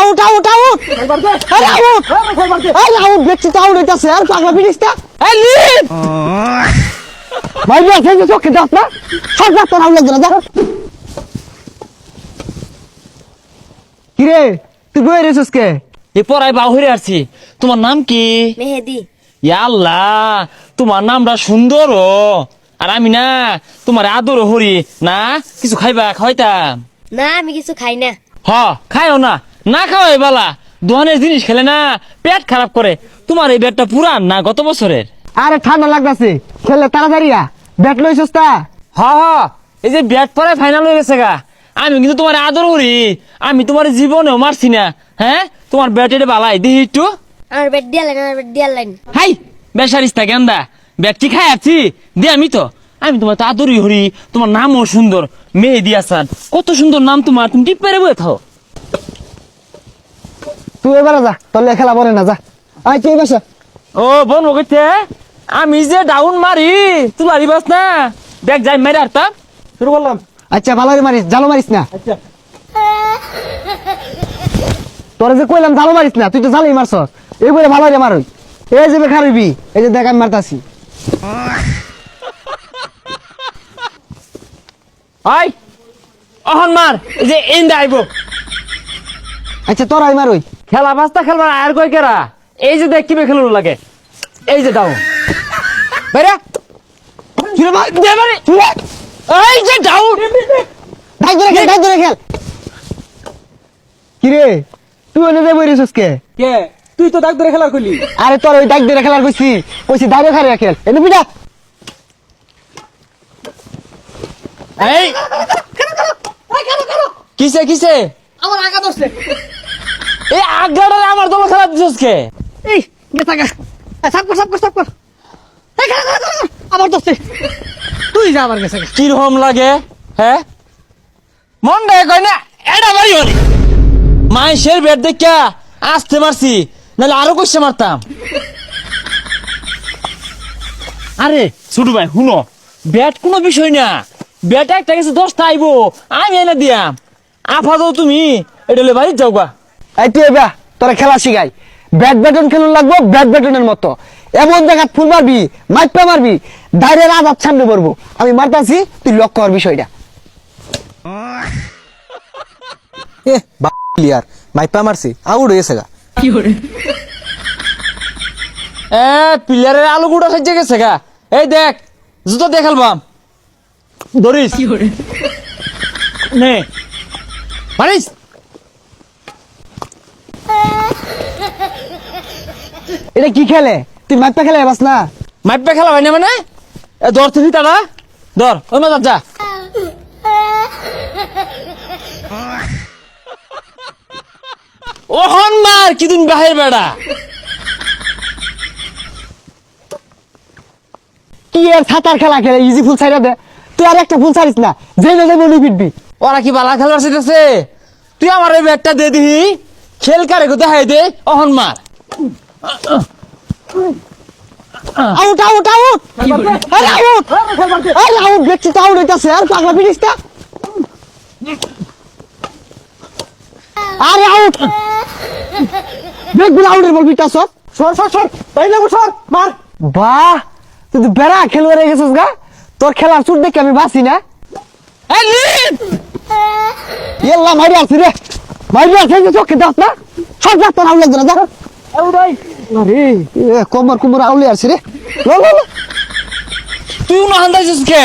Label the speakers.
Speaker 1: Out out out আরে out আরে out দেখছি তো আউট হইতাছে আর পাগলা লিড! ভাই ভাই সেই চোখে দাও না সব দাও তোর আউট লাগবে না কিরে তুই বই রেছিস কে?
Speaker 2: এ পড়াই তোমার নাম কি?
Speaker 3: মেহেদি।
Speaker 2: ইয়া আল্লাহ তোমার নামটা সুন্দর ও। আর আমি না তোমার আদর হরি না কিছু খাইবা খাইতাম
Speaker 3: না আমি কিছু খাই না।
Speaker 2: হ খাইও না। না খাওয়াই বালা দোকানের জিনিস খেলে না পেট খারাপ করে। তোমার এই ব্যাটটা পুরান না গত বছরের?
Speaker 1: আরে ঠান্ডা লাগতাছে খেলে তাড়াতাড়ি আ ব্যাট লই তা?
Speaker 2: হ হ এই যে ব্যাট পরে ফাইনাল হয়ে গেছে গা। আমি কিন্তু তোমার আদর করি আমি তোমার জীবনেও মারছি না। হ্যাঁ? তোমার ব্যাট এটা বালাই দেখি একটু।
Speaker 3: আমার বেড দিয়ে লাইন আমার বেড দিয়ে লাইন।
Speaker 2: হাই বেসারিস্তা গেন্দা। ব্যাট কি খাই আছি? দি আমি তো। আমি তোমার তো আদরই হরি তোমার নামও সুন্দর মেয়ে দিয়াসান কত সুন্দর নাম তোমার তুমি টিপ পেরে বয়ে থাও।
Speaker 1: তুই এবারে যা তোর লে খেলা পরে না যা। আয় তুই বসে?
Speaker 2: ও বোন ওকে আমি যে ডাউন মারি তুই মারিবাস না। ব্যাগ যাই মেরে আরতাম শুরু করলাম।
Speaker 1: আচ্ছা ভালো করে মারিস জালো মারিস না।
Speaker 2: আচ্ছা।
Speaker 1: তোরা যে কইলাম জালো মারিস না তুই তো জালোই মারছ। এই বলে ভালো করে মারই। এই যে বেখারবি এই যে দেখ আমি মারতাছি।
Speaker 2: আই অহন মার এই যে এন্ড আইব।
Speaker 1: আচ্ছা তোরাই মারই।
Speaker 2: খেলা বাস্তা খেলবার আর কই কেরা? এই যে দেখ কিবে খেলুন লাগে। এই যে ডাউন।
Speaker 1: বাইরে। চুরে মার।
Speaker 2: দে
Speaker 1: চুরে।
Speaker 2: এই যে ডাউন।
Speaker 1: ডাক ধরে খেল ডাক ধরে খেল। কিরে? তুই ওনে যে বইরিস কে
Speaker 4: কে? তুই তো ডাক ধরে খেলা করলি।
Speaker 1: আরে তোর ওই ডাক ধরে খেলার কইছি। কইছি দাঁড়িয়ে খারে খেল। এনে বিটা
Speaker 2: এই। কিসে কিসে?
Speaker 4: আমার আগা ধরছে।
Speaker 2: এই আগ্রাটা আমার দল খেলা দিছস কে?
Speaker 4: এই গেছা গা। সাপ কর সাপ কর সাপ কর। এই খেলা খেলা আমার তুই যা আমার গা
Speaker 2: কি রকম লাগে হ্যাঁ? মন রে কই না এটা হলি। মাইশের ব্যাট দেখা আসতে মারছি নাহলে আরও কইছে মারতাম। আরে ছোট ভাই শুনো। ব্যাট কোনো বিষয় না। ব্যাট একটা গেছে দশটা আইবো। আমি এনে দিয়াম। আপাতত তুমি এটা বাড়ি যাও গা।
Speaker 1: এই তুই এবার তোরা খেলা শিখাই। ব্যাট ব্যাটন খেলুন লাগবো ব্যাট ব্যাটনের মতো। এমন জায়গা ফুল মারবি মাইপা মারবি দাঁড়িয়ে রাত সামনে পড়ব। আমি মারতাছি তুই লক্ষ্য কর বিষয়টা।
Speaker 5: এ মাইপা মারছি আউট হয়ে গেছে গা
Speaker 2: এ প্লেয়ারের আলু গুঁড়া সাজে গেছে গা। এই দেখ জুতো দেখালবাম ধরিস। নে। মারিস।
Speaker 1: এটা কি খেলে? তুই মাইপা খেলে বাস না?
Speaker 2: মাইপে খেলা হয় না মানে? ধর তুই তারা ধর ওই মাছ যা। ওহন মার কি দিন বাহির বেড়া।
Speaker 1: কি এর সাঁতার খেলা খেলে? ইজি ফুল সাইডা দে। তুই আর একটা ফুল সারিস না। যে না যাবে উনি পিটবি।
Speaker 2: ওরা কি বালা খেলার সেটাছে তুই আমার এই ব্যাটটা দে দিহি খেল কারে কোথায় দে। অহন মার।
Speaker 1: Out out out! আরে আউট! আরে আউট! দেখছি তো আউট হইতাছে। আর পাগলা পিটিসটা আরে আউট! দেখবি আউটের বল পিটাছ
Speaker 4: সর সর সর! তাই না সর! মার!
Speaker 1: বাহ! তুই তো বেড়া খেলুয়ারে গেছিস গা। তোর খেলার চুট দেখে আমি বাঁচি না! এল্লা মারি আসছি রে। মারি আসছি যে চোখে দাস না। সব যা তোর আউট লাগবে না যা। আরে কোমর কুমর আউলে আসছি রে।
Speaker 2: তুই না হান্দাইছিস কে?